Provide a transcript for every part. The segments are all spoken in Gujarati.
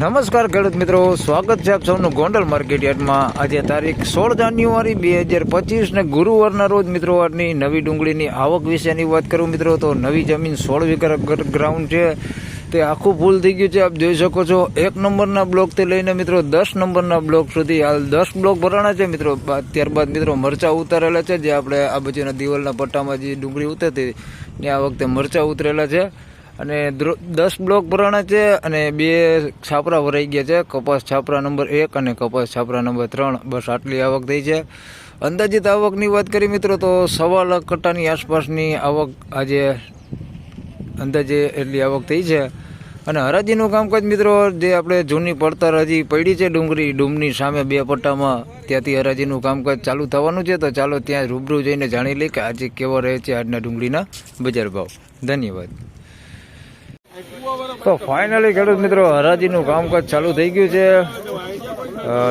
નમસ્કાર ખેડૂત મિત્રો, સ્વાગત છે આપ સૌનું ગોંડલ માર્કેટ યાર્ડમાં. આજે તારીખ સોળ જાન્યુઆરી બે હજાર પચીસ ને ગુરુવારના રોજ મિત્રો, આજની નવી ડુંગળીની આવક વિશેની વાત કરું મિત્રો, તો નવી જમીન સોળ વીઘા ગ્રાઉન્ડ છે. તે આખું ફૂલ થઈ ગયું છે, આપ જોઈ શકો છો. એક નંબરના બ્લોકથી લઈને મિત્રો, દસ નંબરના બ્લોક સુધી હાલ દસ બ્લોક ભરાણા છે મિત્રો. ત્યારબાદ મિત્રો, મરચાં ઉતારેલા છે, જે આપણે આ બાજુના દિવાલના પટ્ટામાં જે ડુંગળી ઉતરતી ને આ વખતે મરચાં ઉતરેલા છે. અને દસ બ્લોક ભરાણા છે અને બે છાપરા ભરાઈ ગયા છે. કપાસ છાપરા નંબર એક અને કપાસ છાપરા નંબર ત્રણ. બસ આટલી આવક થઈ છે. અંદાજિત આવકની વાત કરી મિત્રો, તો સવા લાખ કટ્ટાની આસપાસની આવક આજે અંદાજે એટલી આવક થઈ છે. અને હરાજીનું કામકાજ મિત્રો, જે આપણે જૂની પડતર હજી પડી છે ડુંગળી ડુમની સામે બે પટ્ટામાં ત્યાંથી હરાજીનું કામકાજ ચાલુ થવાનું છે. તો ચાલો ત્યાં રૂબરૂ જઈને જાણી લઈએ કે આજે કેવો રહે છે આજના ડુંગળીના બજાર ભાવ. ધન્યવાદ. તો ફાઇનલી ખેડૂત મિત્રો, હરાજીનું કામકાજ ચાલુ થઈ ગયું છે.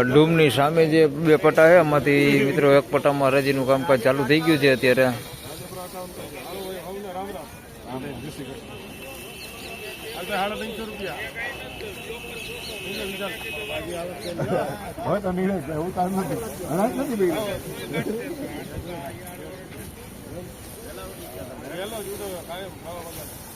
ડૂમની સામે જે બે પટ્ટા છે એમાંથી મિત્રો એક પટ્ટામાં હરાજીનું કામકાજ ચાલુ થઈ ગયું છે અત્યારે. નથી.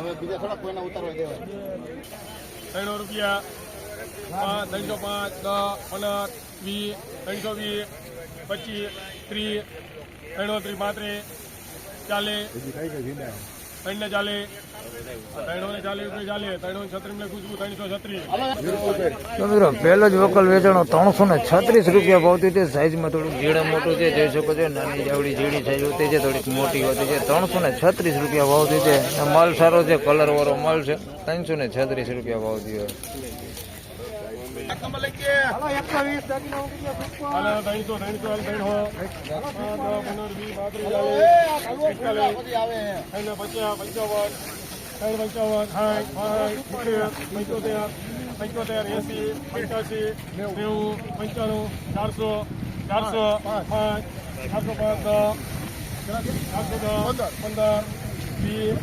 હવે બીજા થોડા કોઈના ઉતારવા ત્રણસો રૂપિયા. પાંચ ત્રણસો પાંચ દસ પંદર વીસ ત્રણસો વીસ પચીસ ત્રીસ ત્રણસો ત્રીસ પાંત્રીસ ચાલીસ ત્રણને ચાલીસ. પહેલો જ વકલ વેચાણો ત્રણસો ને છત્રીસ રૂપિયા ભાવતી છે સાઈઝમાં થોડુંક ઝીણા મોટું છે જોઈ શકો છો નાની જાવડી ઝીણી સાઈઝ હોતી છે થોડીક મોટી હોતી છે. ત્રણસો ને છત્રીસ રૂપિયા ભાવતી છે માલ સારો છે કલર વાળો માલ છે. ત્રણસો ને છત્રીસ રૂપિયા ભાવતી હોય. પંચાવન. ત્રણ પંચાવન સાઠ પાંચ પંચોતેર પંચોતેર એસી પંચ્યાસી નેવું પંચાણું ચારસો ચારસો પાંચ ચારસો પાંચ ચારસો દસ પંદર વીસ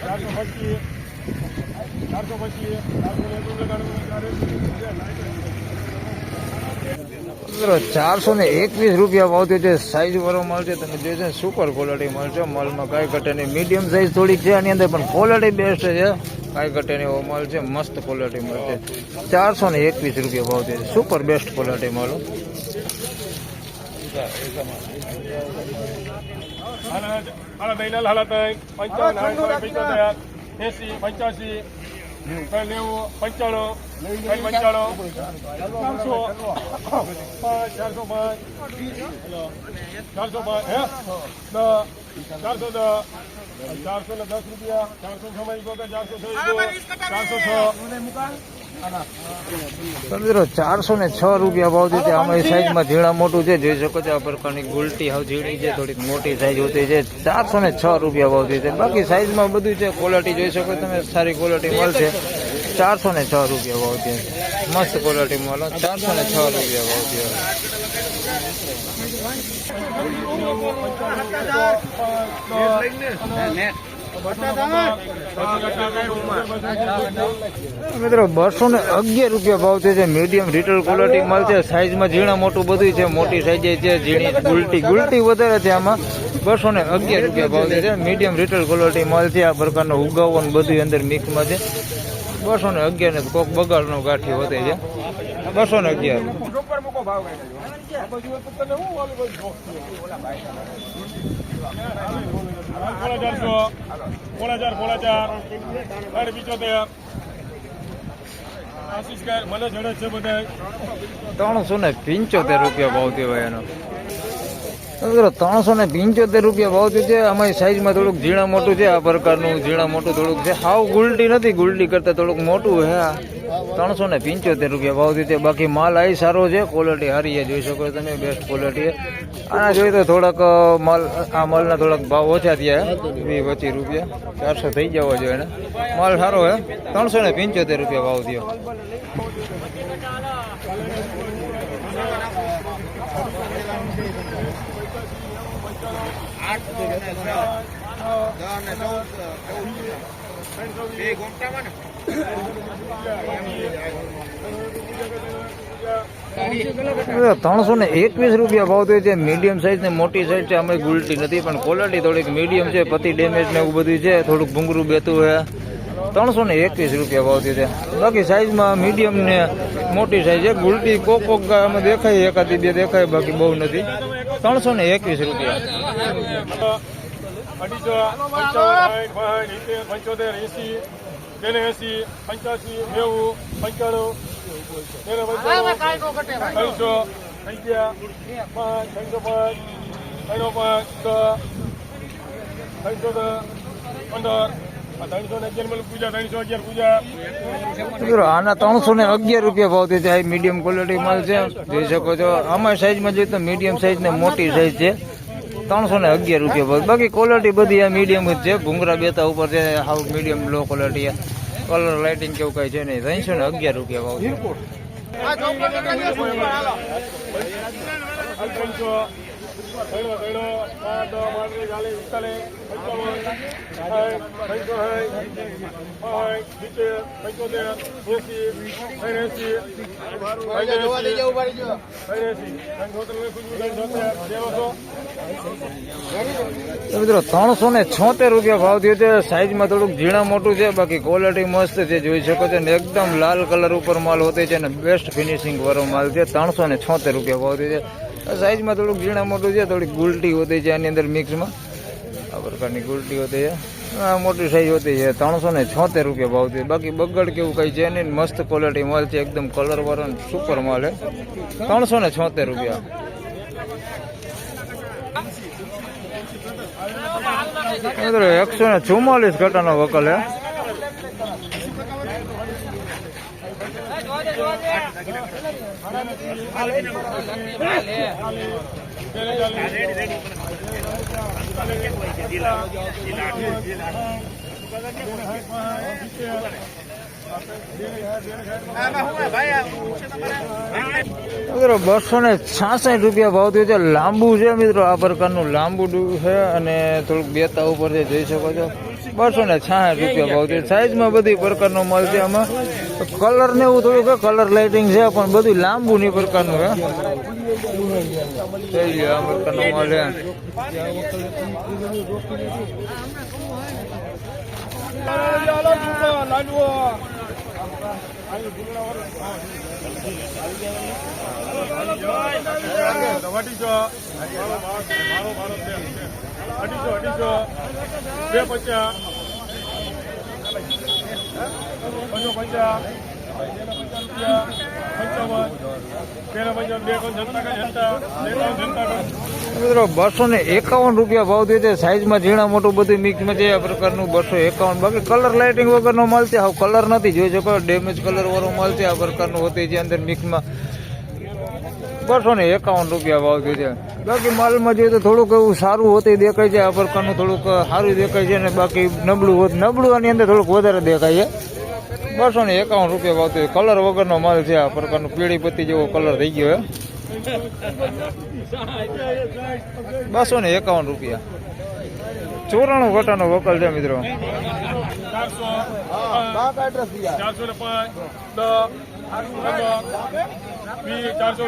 ચારસો પચીસ ચારસો પચીસ ચારસો મિત્રો ચારસો ને એકવીસ રૂપિયા ભાવતી છે. સાઈઝ વાળો છે. તમે જોઈ છે સુપર ક્વોલિટી માલ છે. માલમાં કાંઈ ઘટે નહીં. મીડિયમ સાઈઝ થોડીક છે આની અંદર પણ ક્વોલિટી બેસ્ટ છે. કાંઈ ઘટે નહીં એવો માલ છે. મસ્ત ક્વોલિટી માલ છે. ચારસો ને એકવીસ રૂપિયા ભાવતી છે. સુપર બેસ્ટ ક્વોલિટી માલ. હો. હાલા હાલા તઈ પંચાવન એસી પંચ્યાસી. નેવું પંચાણું. પંચાણું? ચારસો. પાંચ ચારસો પાંચ. ચારસો પાંચ. હે? ચારસો દસ ચારસો ને દસ રૂપિયા. ચારસો છ માં ચારસો છ ચારસો છ. મિત્રો, ચારસો ને છ રૂપિયા ભાવ છે આમાં એ સાઈઝમાં ઝીણા મોટું છે. જોઈ શકો છો આ પ્રકારની ગુલટી હાવ ઝીણી છે, થોડીક મોટી સાઈઝ હોતી છે. ચારસો ને છ રૂપિયા ભાવતી છે. બાકી સાઈઝમાં બધું છે ક્વોલિટી જોઈ શકો તમે, સારી ક્વોલિટી મળશે ચારસો ને છ રૂપિયા ભાવતી છે. મસ્ત ક્વોલિટી મળો ચારસો ને છ રૂપિયા ભાવ હોય મિત્રો, બસો ને અગિયાર રૂપિયા ભાવ છે મીડિયમ રિટેલ ક્વોલિટી માલ છે સાઈઝમાં ઝીણા મોટું બધું છે, મોટી સાઈઝે છે, ઝીણી ગુલટી ગુલટી વધારે છે આમાં. બસો ને અગિયાર રૂપિયા ભાવ છે. મીડિયમ રિટેલ ક્વોલિટી માલ આ પ્રકારનો ઉગાવો બધું અંદર મિક્સમાં છે. બસો ને અગિયાર ને કોક બગાડનો ગાંઠી વધે છે. બસો ને અગિયાર. ત્રણસો ને પિંચોતેર રૂપિયા ભાવતી હોય એનો. ત્રણસો ને પિંચોતેર રૂપિયા ભાવતી છે અમારી સાઈઝમાં થોડુંક ઝીણા મોટું છે આ પ્રકારનું ઝીણા મોટું થોડુંક છે હાવ ગુલટી નથી ગુલટી કરતાં થોડુંક મોટું હે ત્રણસો ને પિંચોતેર રૂપિયા ભાવતી છે બાકી માલ આઈ સારો છે ક્વોલિટી સારી છે જોઈ શકો તમે બેસ્ટ ક્વોલિટી આના જોઈએ તો થોડાક મલ, આ માલના થોડાક ભાવ ઓછા થયા વીસ, પચીસ રૂપિયા. ચારસો થઈ જવા જોઈએ એને. માલ સારો હે. ત્રણસો ને પંચોતેર રૂપિયા ભાવ થયો. ત્રણસો ને એકવીસ રૂપિયા ભાવ થયો છે. મીડિયમ સાઇઝ ને મોટી સાઇઝ છે. અમે ગુલટી નથી, પણ ક્વોલિટી થોડીક મીડિયમ છે. પતિ ડેમેજ ને એવું બધું છે. થોડુંક ભૂંગરું બેતું છે ત્રણસો ને એકવીસ રૂપિયા ભાવ થયો છે. બાકી સાઇઝમાં મીડિયમ ને મોટી સાઇઝ છે. ગુલટી, કોક કોક અમે દેખાય એકાદી બે દેખાય, બાકી બહુ નથી. ત્રણસો ને એકવીસ રૂપિયા. પંચોતેર એસી તેને નેવું, પંચાણું આના ત્રણસો ને અગિયાર રૂપિયા ભાવ થયો છે મીડિયમ ક્વોલિટી માલ છે. જોઈ શકો છો, આમાં સાઇઝમાં જોઈએ તો મીડિયમ સાઈઝ ને મોટી સાઈઝ છે. ત્રણસો ને અગિયાર રૂપિયા ભાવ. બાકી ક્વોલિટી બધી આ મીડિયમ જ છે. ભૂંગરા બેતા ઉપર છે, હાવ medium low quality colour lighting કેવું કઈ છે નહીં. ત્રણસો ને અગિયાર રૂપિયા ભાવ છે. મિત્રો, ત્રણસો ને છોતેર રૂપિયા ભાવ થયો છે. સાઇઝમાં થોડુંક ઝીણા મોટું છે, બાકી ક્વોલિટી મસ્ત છે, જોઈ શકો છો. ને એકદમ લાલ કલર ઉપર માલ હોતે છે અને બેસ્ટ ફિનિશિંગ વાળો માલ છે. ત્રણસો ને છોતેર રૂપિયા ભાવ થયો છે. સાઇઝમાં થોડુંક ઝીણા મોટું છે, થોડીક ગુલટી હોતી છે આની અંદર મિક્સમાં. આ પ્રકારની ગુલટી હોતી છે. મોટી સાઈઝ હોતી છે, ત્રણસો ને છોતેર રૂપિયા ભાવ છે. બાકી બગડ કેવું કઈ છે નહીં, મસ્ત ક્વોલિટી માલ છે, એકદમ કલર વાળો સુપર માલ છે. ત્રણસો ને છોતેર રૂપિયા. એકસો ને ચુમ્માલીસ ઘટાનો વકલ હે મિત્રો બસો ને છાસઠ રૂપિયા ભાવ થયો છે. લાંબુ છે મિત્રો આ પ્રકારનું લાંબુ છે અને થોડુંક બેતા ઉપર જઈ શકો છો. બસો ને છાસઠ રૂપિયા ભાવ થયો સાઈઝમાં બધી પ્રકારનો માલ છે આમાં. કલર ને એવું થોડુંક કલર લાઇટિંગ છે પણ બધું લાંબુ ની પ્રકારનું હે આ પ્રકારનો અઢીસો અઢીસો બે પચાસ પંચો પચાસ પંચાવન તેના પંચાવન બે કોણ જનતા કા જનતા બે કોણ કા મિત્રો, બસો ને એકાવન રૂપિયા ભાવ થયો છે. સાઈઝમાં ઝીણા મોટું બધું મિક્સમાં છે. આ પ્રકારનું બસો એકાવન. બાકી કલર લાઇટિંગ વગરનો માલ છે. કલર નથી. જોઈ શકો ડેમેજ કલર વાળો માલ છે. આ પ્રકારનું હોતી છે અંદર મિક્સમાં બસો ને એકાવન રૂપિયા ભાવ થયો છે. બાકી માલમાં જોઈએ તો થોડુંક એવું સારું હોતી દેખાય છે આ પ્રકારનું થોડુંક સારું દેખાય છે અને બાકી નબળું હોત નબળું આની અંદર થોડુંક વધારે દેખાય છે. બસો ને એકાવન રૂપિયા ભાવ થયો. કલર વગરનો માલ છે આ પ્રકારનું પીળી પત્તી જેવો કલર થઈ ગયો છે. બસો ને એકાવન રૂપિયા. ચોરાણું વટાનો વકલ છે મિત્રો. ચારસો. ચારસો ને પાંચ. દસ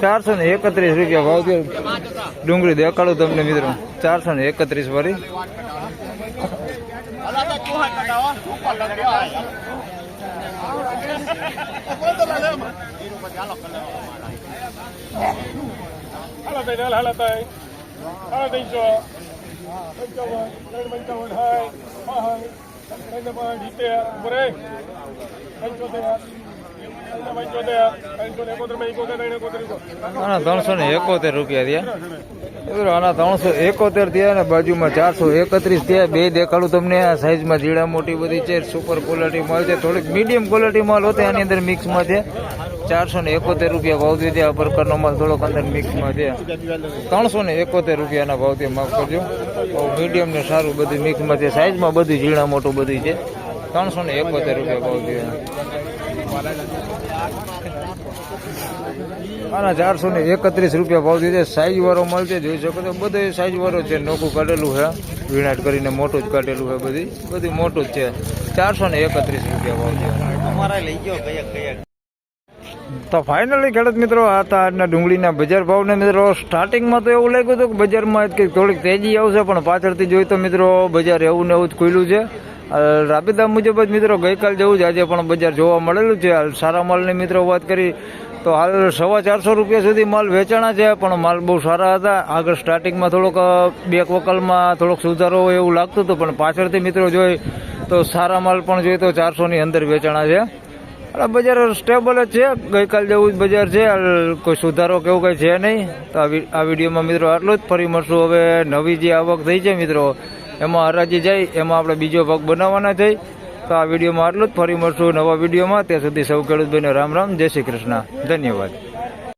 ચારસો ને એકત્રીસ રૂપિયા ભાવ ડુંગળી દેખાડું તમને મિત્રો. ચારસો ને એકત્રીસ વાળી. હાલો હાલો હાલો ત્રણસો પંચાવન ત્રણ પંચાવન હાય હાય ત્રણ સિત્તેર પંચોતેર આના ત્રણસો ને એકોતેર રૂપિયા થયા. આના ત્રણસો એકોતેર થયા ને બાજુમાં ચારસો એકત્રીસ થયા. બે દેખાડું તમને. આ સાઈઝમાં જીડા મોટી બધી છે. સુપર ક્વોલિટી માલ છે. થોડીક મીડિયમ ક્વોલિટી માલ હતો. આની અંદર મિક્સમાં છે. ચારસો ને એકોતેર રૂપિયા ભાવ છે આ પ્રકારનો માલ થોડોક અંદર મિક્સમાં છે. ત્રણસો ને એકોતેર રૂપિયાના ભાવથી માફ કરજો. મીડિયમ ને સારું બધું મિક્સમાં છે. સાઈઝમાં બધું ઝીણા મોટું બધું છે. ત્રણસો ને એકોતેર રૂપિયા ભાવથી આના ચારસો ને એકત્રીસ રૂપિયા ભાવ દીધે. સાઈઝ વાળો મળશે જોઈ શકો છો. બધો સાઈઝ વાળો છે નોખું કાઢેલું છે. વીણાટ કરીને મોટું જ કાઢેલું છે બધી. બધું મોટું જ છે. ચારસો ને એકત્રીસ રૂપિયા ભાવ છે. તો ફાઇનલી ખેડૂત મિત્રો આ હતા આજના ડુંગળીના બજાર ભાવને મિત્રો સ્ટાર્ટિંગમાં તો એવું લાગ્યું હતું કે બજારમાં કે થોડીક તેજી આવશે પણ પાછળથી જોઈ તો મિત્રો બજાર એવું ને એવું જ ખુલ્યું છે. રાબેતા મુજબ જ મિત્રો ગઈકાલ જેવું જ આજે પણ બજાર જોવા મળેલું છે. હાલ સારા માલની મિત્રો વાત કરી, તો હાલ સવા ચારસો રૂપિયા સુધી માલ વેચાણા છે, પણ માલ બહુ સારા હતા. આગળ સ્ટાર્ટિંગમાં થોડોક બેક વકલમાં થોડોક સુધારો હોય એવું લાગતું હતું, પણ પાછળથી મિત્રો જોઈ, તો સારા માલ પણ જોઈએ તો ચારસોની અંદર વેચાણા છે. આ બજાર સ્ટેબલ જ છે. ગઈકાલ જેવું જ બજાર છે. હાલ કોઈ સુધારો કેવું કંઈ છે નહીં. તો આ વિડીયોમાં મિત્રો આટલું જ. ફરી મળશું હવે નવી જે આવક થઈ છે મિત્રો એમાં હરાજી જાય, એમાં આપણે બીજો ભાગ બનાવવાના થઈ તો આ વિડીયોમાં આટલું જ. ફરી મળશું નવા વિડીયોમાં. ત્યાં સુધી સૌ ખેડૂત ભાઈને રામ રામ. જય શ્રી કૃષ્ણ. ધન્યવાદ.